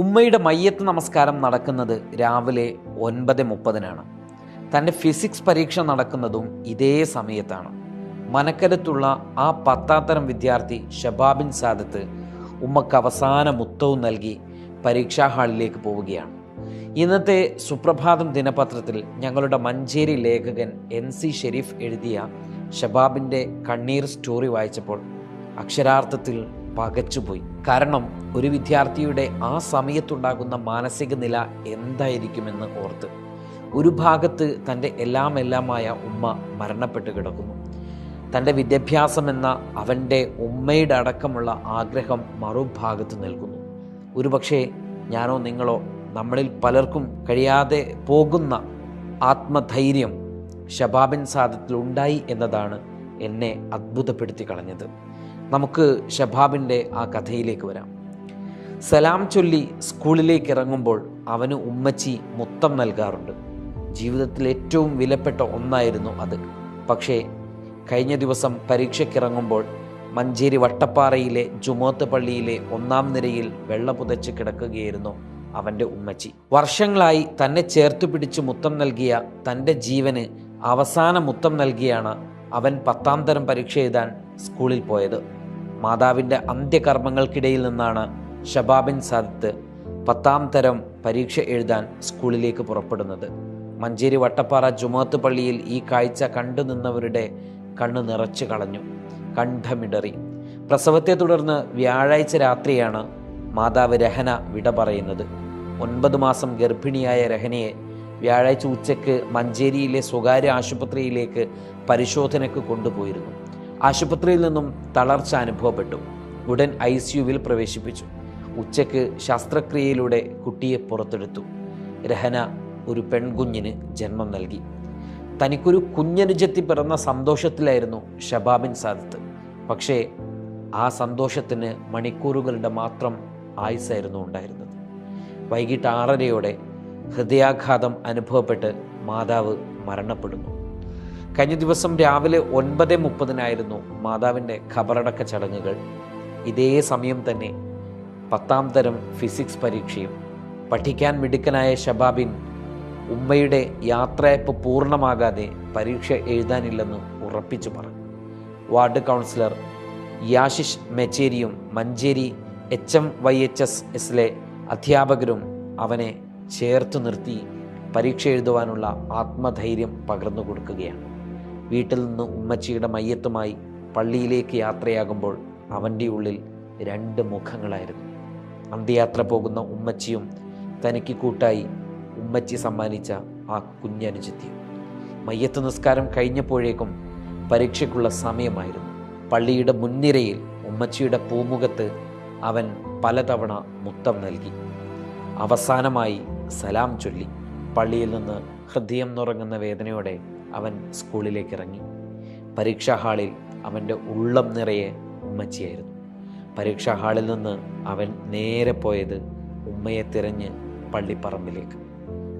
ഉമ്മയുടെ മയ്യത്ത് നമസ്കാരം നടക്കുന്നത് രാവിലെ ഒൻപത് മുപ്പതിനാണ്. തന്റെ ഫിസിക്സ് പരീക്ഷ നടക്കുന്നതും ഇതേ സമയത്താണ്. മനക്കരത്തുള്ള ആ പത്താത്തരം വിദ്യാർത്ഥി ഷബാബിൻ സാദത്ത് ഉമ്മക്ക് അവസാന മുത്തവും നൽകി പരീക്ഷാ ഹാളിലേക്ക് പോവുകയാണ്. ഇന്നത്തെ സുപ്രഭാതം ദിനപത്രത്തിൽ ഞങ്ങളുടെ മഞ്ചേരി ലേഖകൻ എൻ സി ഷെരീഫ് എഴുതിയ ഷബാബിന്റെ കണ്ണീർ സ്റ്റോറി വായിച്ചപ്പോൾ അക്ഷരാർത്ഥത്തിൽ പകച്ചുപോയി. കാരണം ഒരു വിദ്യാർത്ഥിയുടെ ആ സമയത്തുണ്ടാകുന്ന മാനസിക നില എന്തായിരിക്കുമെന്ന് ഓർത്ത് ഒരു ഭാഗത്ത് തന്റെ എല്ലാം എല്ലാമായ ഉമ്മ മരണപ്പെട്ട് കിടക്കുന്നു. തന്റെ വിദ്യാഭ്യാസം എന്ന അവന്റെ ഉമ്മയുടെ അടക്കമുള്ള ആഗ്രഹം മറുഭാഗത്ത് നിൽക്കുന്നു. ഒരുപക്ഷെ ഞാനോ നിങ്ങളോ നമ്മളിൽ പലർക്കും കഴിയാതെ പോകുന്ന ആത്മധൈര്യം ഷബാബിൻ സാദത്തിൽ ഉണ്ടായി എന്നതാണ് എന്നെ അത്ഭുതപ്പെടുത്തി കളഞ്ഞത്. നമുക്ക് ഷബാബിന്റെ ആ കഥയിലേക്ക് വരാം. സലാം ചൊല്ലി സ്കൂളിലേക്ക് ഇറങ്ങുമ്പോൾ അവന് ഉമ്മച്ചി മുത്തം നൽകാറുണ്ട്. ജീവിതത്തിൽ ഏറ്റവും വിലപ്പെട്ട ഒന്നായിരുന്നു അത്. പക്ഷേ കഴിഞ്ഞ ദിവസം പരീക്ഷയ്ക്കിറങ്ങുമ്പോൾ മഞ്ചേരി വട്ടപ്പാറയിലെ ജുമോത്ത് പള്ളിയിലെ ഒന്നാം നിരയിൽ വെള്ള പുതച്ച് കിടക്കുകയായിരുന്നു അവന്റെ ഉമ്മച്ചി. വർഷങ്ങളായി തന്നെ ചേർത്തു പിടിച്ച് മുത്തം നൽകിയ തന്റെ ജീവന് അവസാന മുത്തം നൽകിയാണ് അവൻ പത്താം തരം പരീക്ഷ എഴുതാൻ സ്കൂളിൽ പോയത്. മാതാവിന്റെ അന്ത്യകർമ്മങ്ങൾക്കിടയിൽ നിന്നാണ് ഷബാബിൻ സാദത്ത് പത്താം തരം പരീക്ഷ എഴുതാൻ സ്കൂളിലേക്ക് പുറപ്പെടുന്നത്. മഞ്ചേരി വട്ടപ്പാറ ജുമാത്ത് പള്ളിയിൽ ഈ കാഴ്ച കണ്ടു നിന്നവരുടെ കണ്ണു നിറച്ചു കളഞ്ഞു. കണ്ഠമിടറി. പ്രസവത്തെ തുടർന്ന് വ്യാഴാഴ്ച രാത്രിയാണ് മാതാവ് രഹന വിട പറയുന്നത്. ഒൻപത് മാസം ഗർഭിണിയായ രഹനയെ വ്യാഴാഴ്ച ഉച്ചയ്ക്ക് മഞ്ചേരിയിലെ സ്വകാര്യ ആശുപത്രിയിലേക്ക് പരിശോധനയ്ക്ക് കൊണ്ടുപോയിരുന്നു. ആശുപത്രിയിൽ നിന്നും തളർച്ച അനുഭവപ്പെട്ടു. ഉടൻ ഐ സിയുവിൽ പ്രവേശിപ്പിച്ചു. ഉച്ചയ്ക്ക് ശസ്ത്രക്രിയയിലൂടെ കുട്ടിയെ പുറത്തെടുത്തു. രഹന ഒരു പെൺകുഞ്ഞിന് ജന്മം നൽകി. തനിക്കൊരു കുഞ്ഞനുജത്തി പിറന്ന സന്തോഷത്തിലായിരുന്നു ഷബാബിൻ സാദത്ത്. പക്ഷേ ആ സന്തോഷത്തിന് മണിക്കൂറുകളുടെ മാത്രം ആയുസായിരുന്നു ഉണ്ടായിരുന്നത്. വൈകിട്ട് ആറരയോടെ ഹൃദയാഘാതം അനുഭവപ്പെട്ട് മാതാവ് മരണപ്പെടുന്നു. കഴിഞ്ഞ ദിവസം രാവിലെ ഒൻപത് മുപ്പതിനായിരുന്നു മാതാവിന്റെ ഖബറടക്ക ചടങ്ങുകൾ. ഇതേ സമയം തന്നെ പത്താം തരം ഫിസിക്സ് പരീക്ഷയും പഠിക്കാൻ മിടുക്കനായ ഷബാബിൻ ഉമ്മയുടെ യാത്രയപ്പ് പൂർണമാകാതെ പരീക്ഷ എഴുതാനില്ലെന്ന് ഉറപ്പിച്ചു പറഞ്ഞു. Ward councillor Yashish മെച്ചേരിയും Manjeri H M Y H S എസിലെ അധ്യാപകരും അവനെ ചേർത്ത് നിർത്തി പരീക്ഷ എഴുതുവാനുള്ള ആത്മധൈര്യം പകർന്നു കൊടുക്കുകയാണ്. വീട്ടിൽ നിന്ന് ഉമ്മച്ചിയുടെ മയ്യത്തുമായി പള്ളിയിലേക്ക് യാത്രയാകുമ്പോൾ അവന്റെ ഉള്ളിൽ രണ്ട് മുഖങ്ങളായിരുന്നു. അന്ത്യയാത്ര പോകുന്ന ഉമ്മച്ചിയും തനിക്ക് കൂട്ടായി ഉമ്മച്ചി സമ്മാനിച്ച ആ കുഞ്ഞനുജത്തി. മയ്യത്ത് നിസ്കാരം കഴിഞ്ഞപ്പോഴേക്കും പരീക്ഷയ്ക്കുള്ള സമയമായിരുന്നു. പള്ളിയുടെ മുൻനിരയിൽ ഉമ്മച്ചിയുടെ പൂമുഖത്ത് അവൻ പലതവണ മുത്തം നൽകി. അവസാനമായി സലാം ചൊല്ലി. പള്ളിയിൽ നിന്ന് ഹൃദയം നുറങ്ങുന്ന വേദനയോടെ അവൻ സ്കൂളിലേക്ക് ഇറങ്ങി പരീക്ഷാ ഹാളിൽ അവന്റെ ഉള്ളം നിറയെ ഉമ്മച്ചിയായിരുന്നു. പരീക്ഷാ ഹാളിൽ നിന്ന് അവൻ നേരെ പോയത് ഉമ്മയെ തിരഞ്ഞ് പള്ളിപ്പറമ്പിലേക്ക്.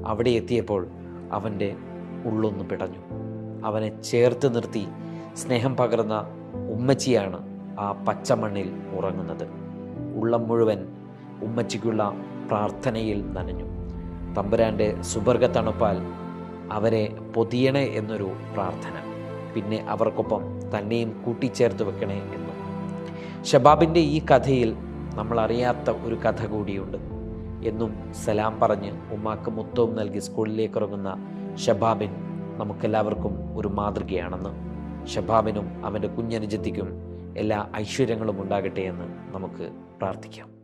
അവിടെ എത്തിയപ്പോൾ അവന്റെ ഉള്ളൊന്ന് പിടഞ്ഞു. അവനെ ചേർത്ത് നിർത്തി സ്നേഹം പകർന്ന ഉമ്മച്ചിയാണ് ആ പച്ചമണ്ണിൽ ഉറങ്ങുന്നത്. ഉള്ളം മുഴുവൻ ഉമ്മച്ചിക്കുള്ള പ്രാർത്ഥനയിൽ നനഞ്ഞു. തമ്പുരാന്റെ സുബർഗ തണുപ്പാൽ അവരെ പൊതിയണേ എന്നൊരു പ്രാർത്ഥന. പിന്നെ അവർക്കൊപ്പം തന്നെയും കൂട്ടിച്ചേർത്ത് വെക്കണേ എന്നും. ഷബാബിന്റെ ഈ കഥയിൽ നമ്മൾ അറിയാത്ത ഒരു കഥ കൂടിയുണ്ട്. എന്നും സലാം പറഞ്ഞ് ഉമ്മാക്ക് മുത്തവും നൽകി സ്കൂളിലേക്ക് ഇറങ്ങുന്ന ഷബാബിൻ നമുക്കെല്ലാവർക്കും ഒരു മാതൃകയാണെന്ന്. ഷബാബിനും അവന്റെ കുഞ്ഞനുജത്തിക്കും എല്ലാ ഐശ്വര്യങ്ങളും ഉണ്ടാകട്ടെ എന്ന് നമുക്ക് പ്രാർത്ഥിക്കാം.